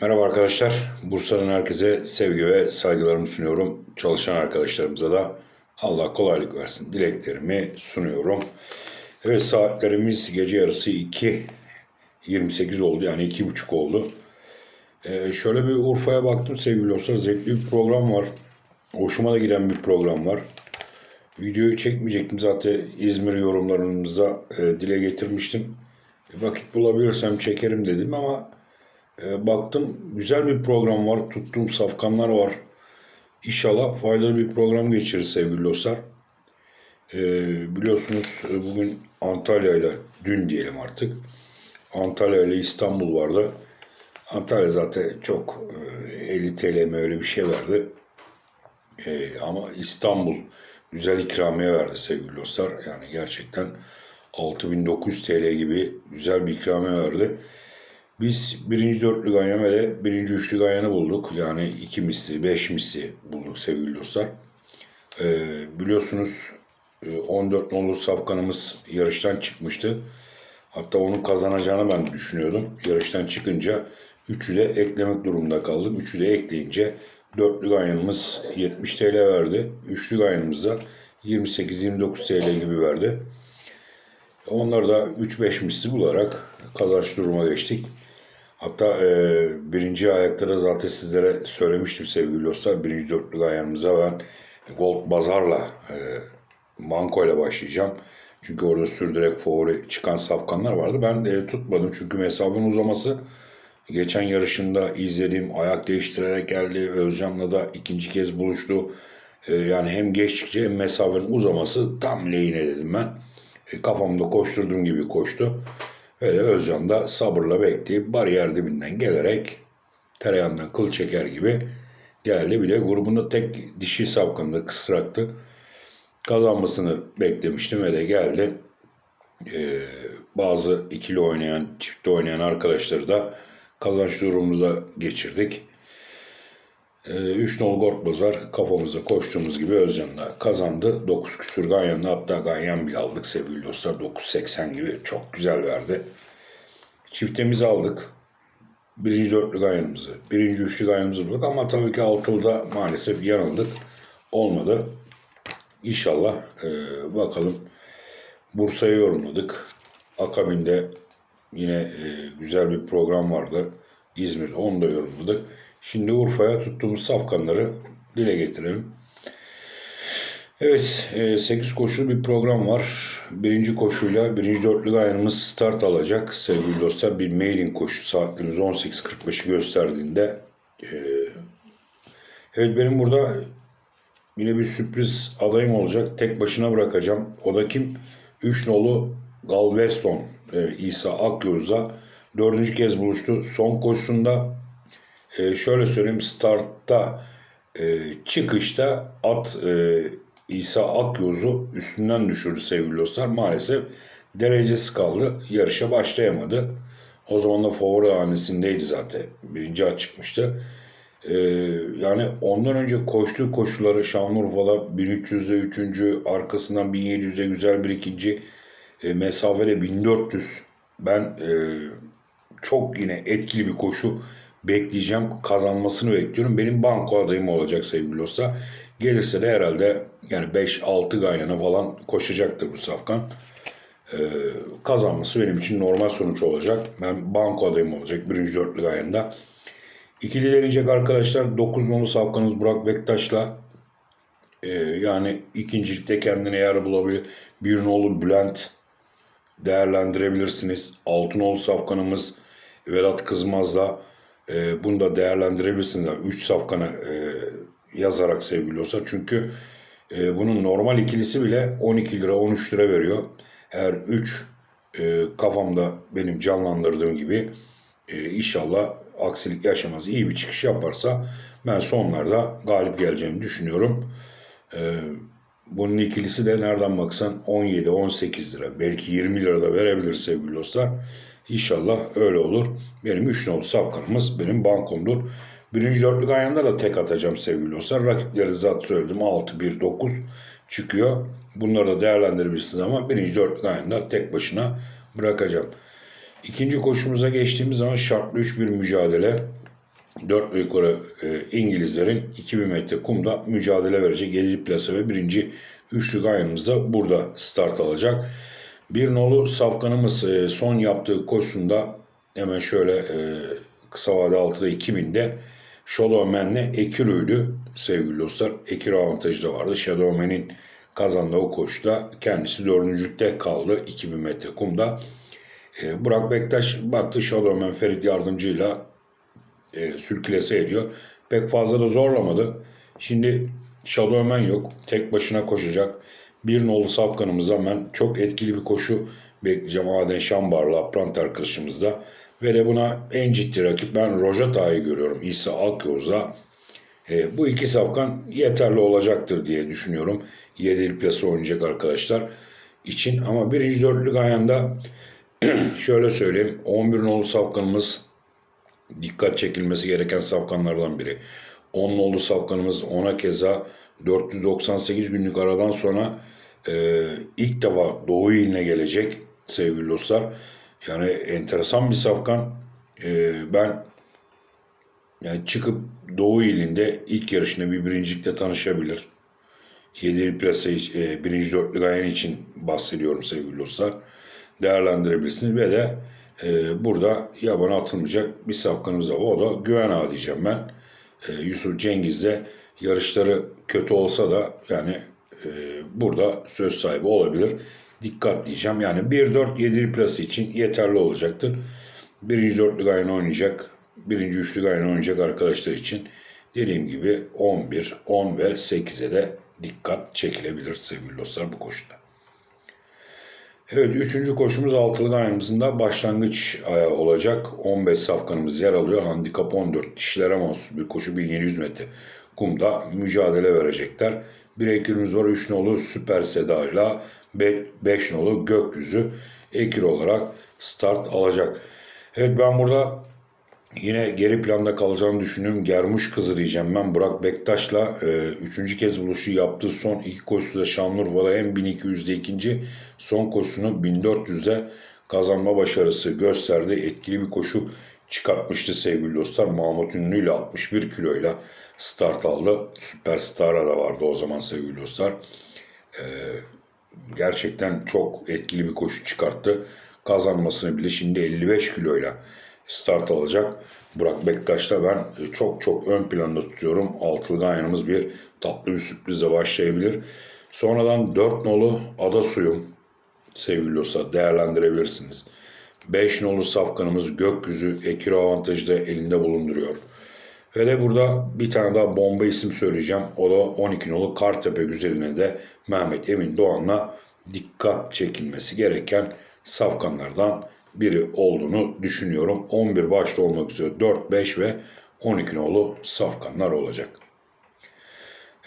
Merhaba arkadaşlar. Bursa'nın herkese sevgi ve saygılarımı sunuyorum. Çalışan arkadaşlarımıza da Allah kolaylık versin dileklerimi sunuyorum. Evet saatlerimiz gece yarısı 2.28 oldu yani 2.30 oldu. Ee, şöyle bir Urfa'ya baktım sevgili dostlar. Zevkli bir program var. Hoşuma da giden bir program var. Videoyu çekmeyecektim zaten İzmir yorumlarımızda e, dile getirmiştim. Vakit bulabilirsem çekerim dedim ama e, baktım güzel bir program var. Tuttuğum safkanlar var. İnşallah faydalı bir program geçiririz sevgili dostlar. E, biliyorsunuz e, bugün Antalya ile dün diyelim artık. Antalya ile İstanbul vardı. Antalya zaten çok e, 50 TL mi öyle bir şey verdi. E, ama İstanbul güzel ikramiye verdi sevgili dostlar. Yani gerçekten 6900 TL gibi güzel bir ikramiye verdi. Biz birinci dörtlü ganyan ve birinci üçlü ganyanı bulduk. Yani iki misli, beş misli bulduk sevgili dostlar. Ee, biliyorsunuz e, 14 nolu safkanımız yarıştan çıkmıştı. Hatta onun kazanacağını ben düşünüyordum. Yarıştan çıkınca üçü de eklemek durumunda kaldım. Üçü de ekleyince dörtlü ganyanımız 70 TL verdi. Üçlü ganyanımız da 28-29 TL gibi verdi. Onları da 3-5 misli bularak kazanç duruma geçtik. Hatta e, birinci ayakta da zaten sizlere söylemiştim sevgili dostlar. Birinci dörtlük ayağımıza ben Gold Bazar'la e, Manko ile başlayacağım. Çünkü orada sürdürek favori çıkan safkanlar vardı. Ben de tutmadım çünkü mesafenin uzaması geçen yarışında izlediğim ayak değiştirerek geldi. Özcan'la da ikinci kez buluştu. E, yani hem geçtikçe hem mesafenin uzaması tam lehine dedim ben. E, kafamda koşturduğum gibi koştu. Öyle Özcan da sabırla bekleyip bariyer dibinden gelerek tereyağından kıl çeker gibi geldi. Bir de grubunda tek dişi safkanında kısraktı. Kazanmasını beklemiştim ve de geldi. Ee, bazı ikili oynayan, çifte oynayan arkadaşları da kazanç durumumuza geçirdik. 3 nol Gort Bazar kafamıza koştuğumuz gibi Özcan'la kazandı. 9 küsür Ganyan'la hatta Ganyan bile aldık sevgili dostlar. 9.80 gibi çok güzel verdi. Çiftemizi aldık. Birinci dörtlü Ganyan'ımızı, birinci üçlü Ganyan'ımızı bulduk ama tabii ki altılıda maalesef yanıldık. Olmadı. İnşallah e, bakalım Bursa'yı yorumladık. Akabinde yine e, güzel bir program vardı. İzmir'de onu da yorumladık. Şimdi Urfa'ya tuttuğumuz safkanları dile getirelim. Evet, 8 koşulu bir program var. Birinci koşuyla birinci dörtlü gayrımız start alacak. Sevgili dostlar bir mailing koşu saatlerimiz 18.45'i gösterdiğinde. e, Evet benim burada yine bir sürpriz adayım olacak. Tek başına bırakacağım. O da kim? 3 nolu Galveston e, İsa Akyoz'la dördüncü kez buluştu. Son koşusunda e, şöyle söyleyeyim startta e, çıkışta at e, İsa Akyoz'u üstünden düşürdü sevgili dostlar. Maalesef derecesi kaldı. Yarışa başlayamadı. O zaman da favori hanesindeydi zaten. Birinci at çıkmıştı. E, yani ondan önce koştuğu koşuları Şanlıurfa'da 1300'de 3. arkasından 1700'de güzel bir ikinci e, mesafede 1400 ben e, çok yine etkili bir koşu bekleyeceğim. Kazanmasını bekliyorum. Benim banko adayım olacak sevgili dostlar. Gelirse de herhalde yani 5-6 ganyana falan koşacaktır bu safkan. Ee, kazanması benim için normal sonuç olacak. Ben banko adayım olacak birinci dörtlü gayanda. İkili deneyecek arkadaşlar 9 nolu safkanız Burak Bektaş'la e, yani ikincilikte kendine yer bulabilir. Bir nolu Bülent değerlendirebilirsiniz. Altı nolu safkanımız Vedat Kızmaz'la e, bunu da değerlendirebilirsiniz. 3 safkanı e, yazarak sevgili olsa. Çünkü e, bunun normal ikilisi bile 12 lira 13 lira veriyor. Eğer 3 e, kafamda benim canlandırdığım gibi e, inşallah aksilik yaşamaz iyi bir çıkış yaparsa ben sonlarda galip geleceğimi düşünüyorum. E, bunun ikilisi de nereden baksan 17-18 lira belki 20 lira da verebilir sevgili dostlar. İnşallah öyle olur. Benim 3 nolu safkanımız benim bankomdur. Birinci dörtlük ayağında da tek atacağım sevgili dostlar. Rakipleri zaten söyledim 6-1-9 çıkıyor. Bunları da değerlendirebilirsiniz ama birinci dörtlük ayağında tek başına bırakacağım. İkinci koşumuza geçtiğimiz zaman şartlı 3 bir mücadele. 4 ve yukarı e, İngilizlerin 2000 metre kumda mücadele verecek 7. plasa ve birinci üçlü gayanımız da burada start alacak. Bir nolu safkanımız e, son yaptığı koşusunda hemen şöyle e, kısa vade 6'da 2000'de Shadowman'le Ekiro'ydu sevgili dostlar. Ekiro avantajı da vardı. Shadowman'in kazandığı o koşuda kendisi dördüncülükte kaldı 2000 metre kumda. E, Burak Bektaş baktı Shadowman Ferit yardımcıyla e, sürkülese ediyor. Pek fazla da zorlamadı. Şimdi Shadowman yok. Tek başına koşacak. Bir nolu safkanımızdan ben çok etkili bir koşu bekleyeceğim. Aden Şambar'la Aprant arkadaşımızda. Ve de buna en ciddi rakip ben Rojata'yı görüyorum. İsa Akyoz'la. E, bu iki safkan yeterli olacaktır diye düşünüyorum. 7'li plasa oynayacak arkadaşlar için. Ama birinci dörtlük ayağında şöyle söyleyeyim. 11 nolu safkanımız dikkat çekilmesi gereken safkanlardan biri. 10 nolu safkanımız ona keza 498 günlük aradan sonra e, ilk defa Doğu iline gelecek sevgili dostlar. Yani enteresan bir safkan. E, ben yani çıkıp Doğu ilinde ilk yarışında bir birincilikle tanışabilir. 7. plasa e, birinci dörtlük ayağın için bahsediyorum sevgili dostlar. Değerlendirebilirsiniz ve de e, burada yabana atılmayacak bir safkanımız var. O da Güven Ağa diyeceğim ben. E, Yusuf Cengiz de yarışları kötü olsa da yani burada söz sahibi olabilir. Dikkat diyeceğim. Yani 1-4 7 plası için yeterli olacaktır. Birinci dörtlük ayını oynayacak. Birinci üçlük ayını oynayacak arkadaşlar için dediğim gibi 11, 10 ve 8'e de dikkat çekilebilir sevgili dostlar bu koşuda. Evet, üçüncü koşumuz altılık ayımızın da başlangıç ayağı olacak. 15 safkanımız yer alıyor. Handikap 14 dişilere mahsus bir koşu 1700 metre kumda mücadele verecekler. Bir ekürümüz var. 3 nolu Süper Seda ile 5 nolu Gökyüzü ekür olarak start alacak. Evet ben burada yine geri planda kalacağını düşünüyorum. Germuş kızı diyeceğim ben. Burak Bektaş'la e, üçüncü kez buluşu yaptığı son iki koşuda Şanlıurfa'da hem 1200'de ikinci son koşusunu 1400'de kazanma başarısı gösterdi. Etkili bir koşu çıkartmıştı sevgili dostlar. Mahmut Ünlü ile 61 kiloyla start aldı. Süperstar'a da vardı o zaman sevgili dostlar. Ee, gerçekten çok etkili bir koşu çıkarttı. Kazanmasını bile şimdi 55 kiloyla start alacak. Burak Bektaş'ta ben çok çok ön planda tutuyorum. Altılı ganyanımız bir tatlı bir sürprizle başlayabilir. Sonradan 4 nolu ada suyum sevgili olsa değerlendirebilirsiniz. 5 nolu safkanımız gökyüzü ekiro avantajı da elinde bulunduruyor. Ve de burada bir tane daha bomba isim söyleyeceğim. O da 12 nolu Kartepe güzeline de Mehmet Emin Doğan'la dikkat çekilmesi gereken safkanlardan biri olduğunu düşünüyorum. 11 başta olmak üzere 4, 5 ve 12 nolu safkanlar olacak.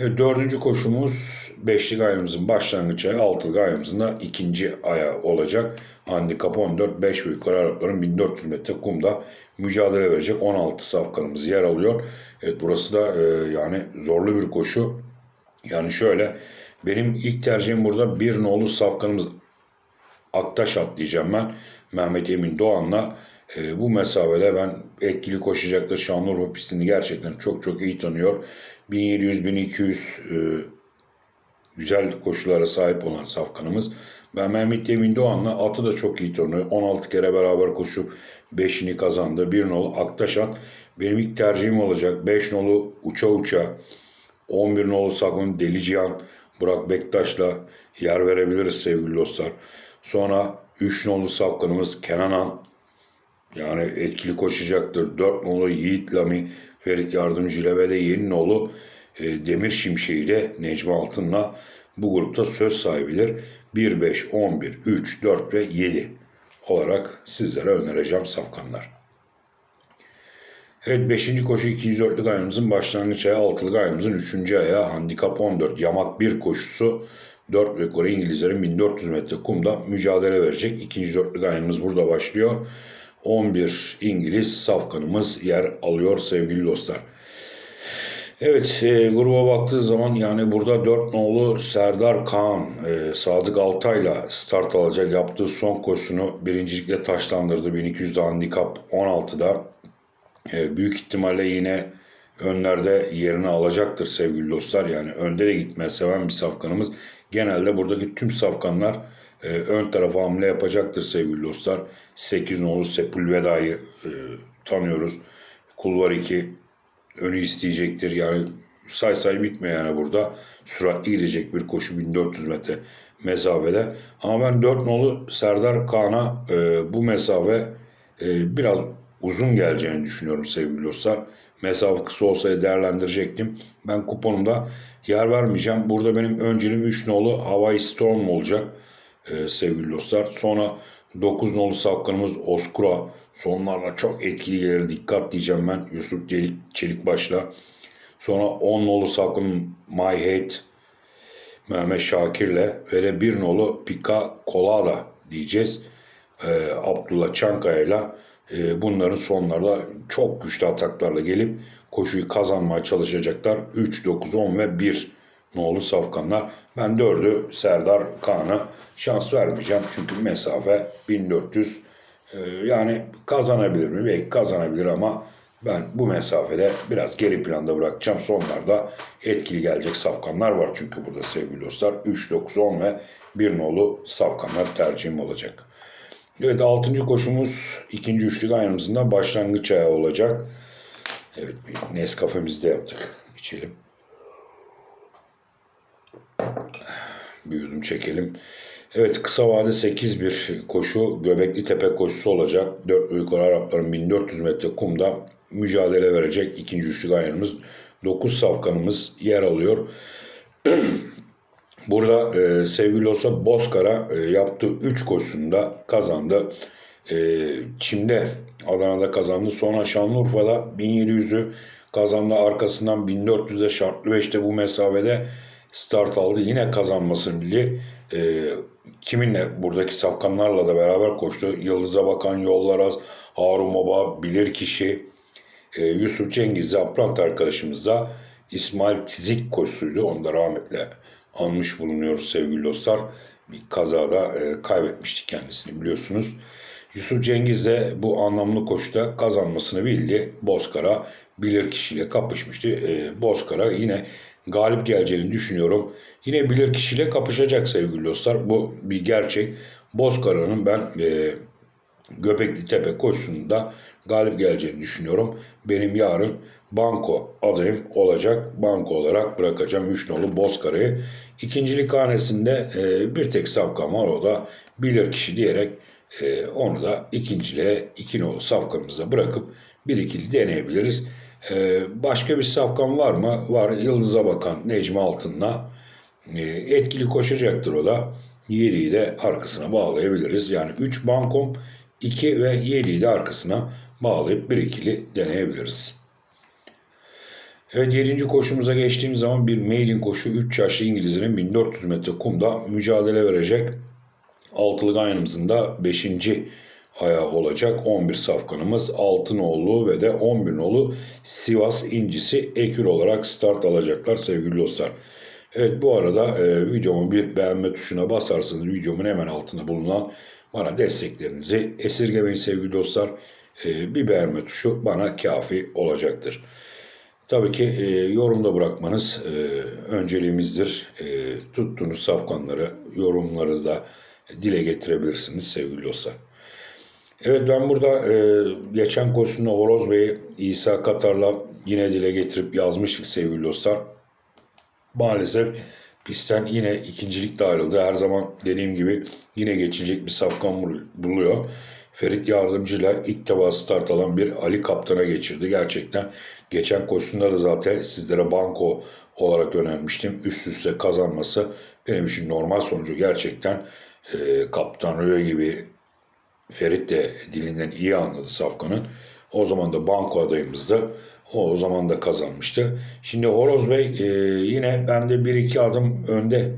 Evet, dördüncü koşumuz beşli ayımızın başlangıç ayı, altılı ayımızın da ikinci aya olacak. Handikap 14, 5 ve yukarı Arapların 1400 metre kumda mücadele verecek 16 safkanımız yer alıyor. Evet burası da e, yani zorlu bir koşu. Yani şöyle benim ilk tercihim burada bir nolu safkanımız Aktaş atlayacağım ben. Mehmet Emin Doğan'la e, bu mesafede ben etkili koşacaktır. Şanlıurfa pistini gerçekten çok çok iyi tanıyor. 1700-1200 e, güzel koşulara sahip olan safkanımız. Ben Mehmet Emin Doğan'la atı da çok iyi tanıyor. 16 kere beraber koşup 5'ini kazandı. 1 nolu Aktaş at. Benim ilk tercihim olacak. 5 nolu Uça Uça. 11 nolu Sakın Deli Cihan. Burak Bektaş'la yer verebiliriz sevgili dostlar. Sonra 3 nolu safkanımız Kenan Han. Yani etkili koşacaktır. 4 nolu Yiğit Lami Ferit Yardımcı ile ve de yeni nolu e, Demir Şimşeği ile Necmi Altın'la bu grupta söz sahibidir. 1, 5, 11, 3, 4 ve 7 olarak sizlere önereceğim safkanlar. Evet 5. koşu 2. dörtlük ayımızın başlangıç ayağı 6'lık ayımızın 3. ayağı handikap 14 yamak 1 koşusu 4 rekoru İngilizlerin 1400 metre kumda mücadele verecek. İkinci dörtlük ayımız burada başlıyor. 11 İngiliz safkanımız yer alıyor sevgili dostlar. Evet e, gruba baktığı zaman yani burada 4 nolu Serdar Kaan e, Sadık Altay'la start alacak. Yaptığı son koşusunu birincilikle taşlandırdı. 1200'de handikap 16'da e, büyük ihtimalle yine önlerde yerini alacaktır sevgili dostlar. Yani önde de gitmeye seven bir safkanımız. Genelde buradaki tüm safkanlar e, ön tarafa hamle yapacaktır sevgili dostlar. 8 nolu Sepulveda'yı e, tanıyoruz. Kulvar 2 önü isteyecektir. Yani say say bitmiyor yani burada. Süratli gidecek bir koşu 1400 metre mesafede. Ama ben 4 nolu Serdar Kaan'a e, bu mesafe e, biraz uzun geleceğini düşünüyorum sevgili dostlar. Mesafe kısa olsaydı değerlendirecektim. Ben kuponumda yer vermeyeceğim. Burada benim önceliğim 3 nolu Hawaii Storm olacak e, sevgili dostlar. Sonra 9 nolu safkanımız Oskura. Sonlarla çok etkili gelir. Dikkat diyeceğim ben Yusuf Çelik, Çelikbaş'la. Sonra 10 nolu safkanım My Hate Mehmet Şakir'le ve de 1 nolu Pika Colada diyeceğiz. E, Abdullah Çankaya'yla e, bunların sonlarda çok güçlü ataklarla gelip koşuyu kazanmaya çalışacaklar. 3, 9, 10 ve 1 nolu safkanlar. Ben 4'ü Serdar Kaan'a şans vermeyeceğim. Çünkü mesafe 1400. E, yani kazanabilir mi? Belki kazanabilir ama ben bu mesafede biraz geri planda bırakacağım. Sonlarda etkili gelecek safkanlar var çünkü burada sevgili dostlar. 3, 9, 10 ve 1 nolu safkanlar tercihim olacak. Evet 6. koşumuz ikinci üçlük ayarımızda başlangıç ayağı olacak. Evet bir Nescafe'mizi de yaptık. İçelim. Bir yudum çekelim. Evet kısa vade 8 bir koşu. Göbekli Tepe koşusu olacak. 4 yukarı Arapların 1400 metre kumda mücadele verecek ikinci üçlük ayarımız. 9 safkanımız yer alıyor. Burada e, sevgili olsa Bozkara e, yaptığı 3 koşusunda kazandı. E, Çim'de Adana'da kazandı. Sonra Şanlıurfa'da 1700'ü kazandı. Arkasından 1400'e şartlı 5'te bu mesafede start aldı. Yine kazanmasını bildi. E, kiminle buradaki safkanlarla da beraber koştu. Yıldız'a bakan yollar az. Harun Baba, Bilirkişi, e, Yusuf Cengiz Zaprant arkadaşımız da İsmail Tizik koşusuydu. Onu da rahmetle anmış bulunuyoruz sevgili dostlar. Bir kazada e, kaybetmiştik kendisini biliyorsunuz. Yusuf Cengiz de bu anlamlı koşuda kazanmasını bildi. Bozkara bilir kişiyle kapışmıştı. E, Bozkara yine galip geleceğini düşünüyorum. Yine bilir kişiyle kapışacak sevgili dostlar. Bu bir gerçek. Bozkara'nın ben e, Göbekli Tepe koşusunda galip geleceğini düşünüyorum. Benim yarın banko adayım olacak. Banko olarak bırakacağım 3 nolu Bozkara'yı. İkincilik hanesinde e, bir tek safkan var o da bilir kişi diyerek e, onu da ikinciliğe 2 nolu safkanımıza bırakıp bir ikili deneyebiliriz. E, başka bir safkan var mı? Var. Yıldız'a bakan Necmi Altın'la e, etkili koşacaktır o da. 7'yi de arkasına bağlayabiliriz. Yani 3 bankom 2 ve 7'yi de arkasına bağlayıp bir ikili deneyebiliriz. Evet 7. koşumuza geçtiğimiz zaman bir maiden koşu 3 yaşlı İngilizlerin 1400 metre kumda mücadele verecek. Altılı ganyanımızın da 5. olacak. 11 safkanımız Altınoğlu ve de 11 nolu Sivas incisi ekür olarak start alacaklar sevgili dostlar. Evet bu arada e, videomu bir beğenme tuşuna basarsanız videomun hemen altında bulunan bana desteklerinizi esirgemeyin sevgili dostlar. E, bir beğenme tuşu bana kafi olacaktır. Tabii ki e, yorumda bırakmanız e, önceliğimizdir. E, tuttuğunuz safkanları, yorumları da dile getirebilirsiniz sevgili dostlar. Evet ben burada e, geçen koşusunda Horoz Bey'i İsa Katar'la yine dile getirip yazmıştık sevgili dostlar. Maalesef pistten yine ikincilikle ayrıldı. Her zaman dediğim gibi yine geçecek bir safkan bul- buluyor. Ferit Yardımcı'yla ilk defa start alan bir Ali Kaptan'a geçirdi. Gerçekten geçen koşusunda da zaten sizlere banko olarak önermiştim. Üst üste kazanması benim için normal sonucu gerçekten e, Kaptan Röye gibi Ferit de dilinden iyi anladı Safkan'ın. O zaman da banko adayımızdı. O, o zaman da kazanmıştı. Şimdi Horoz Bey e, yine ben de bir iki adım önde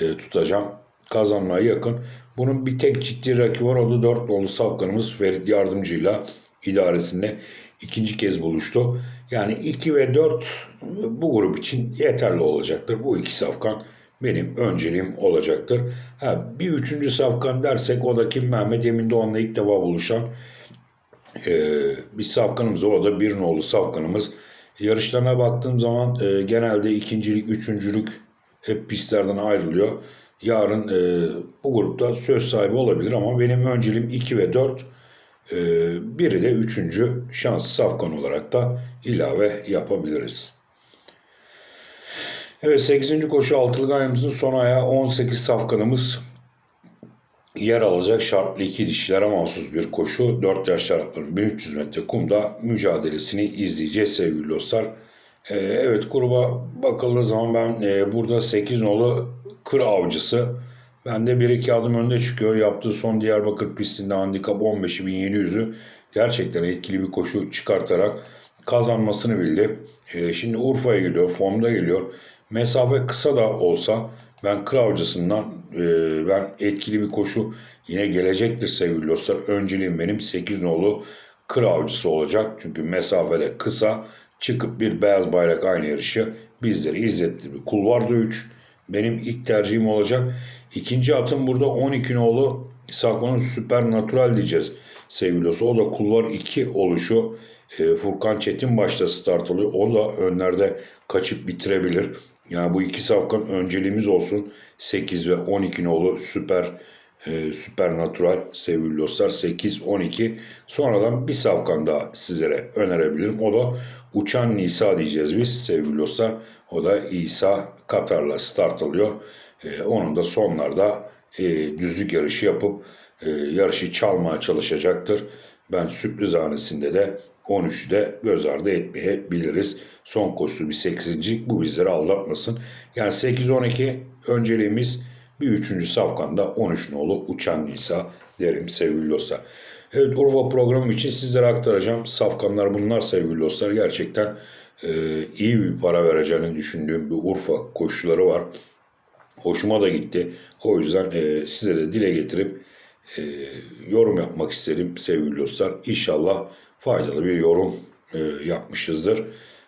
e, tutacağım. Kazanmaya yakın. Bunun bir tek ciddi rakibi var. O da dört nolu Safkan'ımız Ferit Yardımcı'yla idaresinde ikinci kez buluştu. Yani 2 ve 4 bu grup için yeterli olacaktır. Bu iki safkan benim önceliğim olacaktır. Ha, bir üçüncü safkan dersek o da kim? Mehmet Emin Doğan'la ilk defa buluşan Ee, bir safkanımız. O da bir nolu safkanımız. Yarışlarına baktığım zaman e, genelde ikincilik, üçüncülük hep pistlerden ayrılıyor. Yarın e, bu grupta söz sahibi olabilir ama benim önceliğim 2 ve 4. E, biri de üçüncü şanslı safkan olarak da ilave yapabiliriz. Evet 8. koşu altılı gayemizin son ayağı 18 safkanımız yer alacak şartlı iki dişlere mahsus bir koşu. 4 yaş şartların 1300 metre kumda mücadelesini izleyeceğiz sevgili dostlar. Ee, evet gruba bakıldığı zaman ben e, burada 8 nolu kır avcısı. Bende bir iki adım önde çıkıyor. Yaptığı son Diyarbakır pistinde handikap 15.700'ü gerçekten etkili bir koşu çıkartarak kazanmasını bildi. Ee, şimdi Urfa'ya geliyor, formda geliyor. Mesafe kısa da olsa ben kır avcısından e, ben etkili bir koşu yine gelecektir sevgili dostlar. Önceliğim benim 8 nolu kır avcısı olacak. Çünkü mesafede kısa çıkıp bir beyaz bayrak aynı yarışı bizleri izletti. Kulvarda 3 benim ilk tercihim olacak. İkinci atım burada 12 nolu Saklan'ın Supernatural diyeceğiz sevgili dostlar. O da kulvar 2 oluşu. E, Furkan Çetin başta start alıyor. O da önlerde kaçıp bitirebilir. Yani bu iki safkan önceliğimiz olsun. 8 ve 12 nolu süper e, Supernatural sevgili dostlar 8-12 sonradan bir safkan daha sizlere önerebilirim. O da Uçan Nisa diyeceğiz biz sevgili dostlar. O da İsa Katar'la start alıyor. E, onun da sonlarda e, düzlük yarışı yapıp e, yarışı çalmaya çalışacaktır. Ben sürpriz hanesinde de 13'ü de göz ardı etmeyebiliriz. Son koşu bir 8. Bu bizleri aldatmasın. Yani 8-12 önceliğimiz bir üçüncü safkanda 13 nolu Uçan Nisa derim sevgili dostlar. Evet Urfa programım için sizlere aktaracağım. Safkanlar bunlar sevgili dostlar. Gerçekten e, iyi bir para vereceğini düşündüğüm bir Urfa koşuları var. Hoşuma da gitti. O yüzden e, size de dile getirip e, yorum yapmak istedim sevgili dostlar. İnşallah faydalı bir yorum e, yapmışızdır.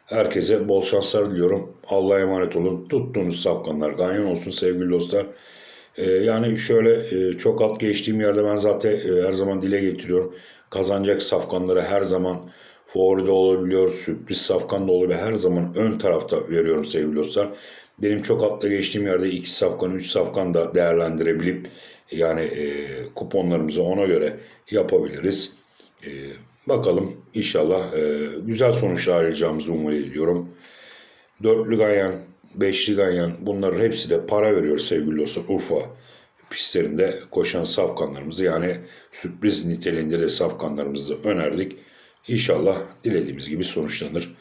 Herkese bol şanslar diliyorum. Allah'a emanet olun. Tuttuğunuz safkanlar ganyan olsun sevgili dostlar. E, yani şöyle e, çok alt geçtiğim yerde ben zaten e, her zaman dile getiriyorum. Kazanacak safkanları her zaman favoride olabiliyor. Sürpriz safkan da olabiliyor. Her zaman ön tarafta veriyorum sevgili dostlar. Benim çok atla geçtiğim yerde 2 safkan, 3 safkan da değerlendirebilip yani e, kuponlarımızı ona göre yapabiliriz. E, bakalım inşallah e, güzel sonuçlar alacağımızı umut ediyorum. Dörtlü ganyan, beşli ganyan bunların hepsi de para veriyor sevgili dostlar. Urfa pistlerinde koşan safkanlarımızı yani sürpriz niteliğinde de safkanlarımızı önerdik. İnşallah dilediğimiz gibi sonuçlanır.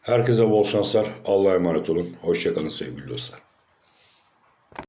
Herkese bol şanslar. Allah'a emanet olun. Hoşçakalın sevgili dostlar.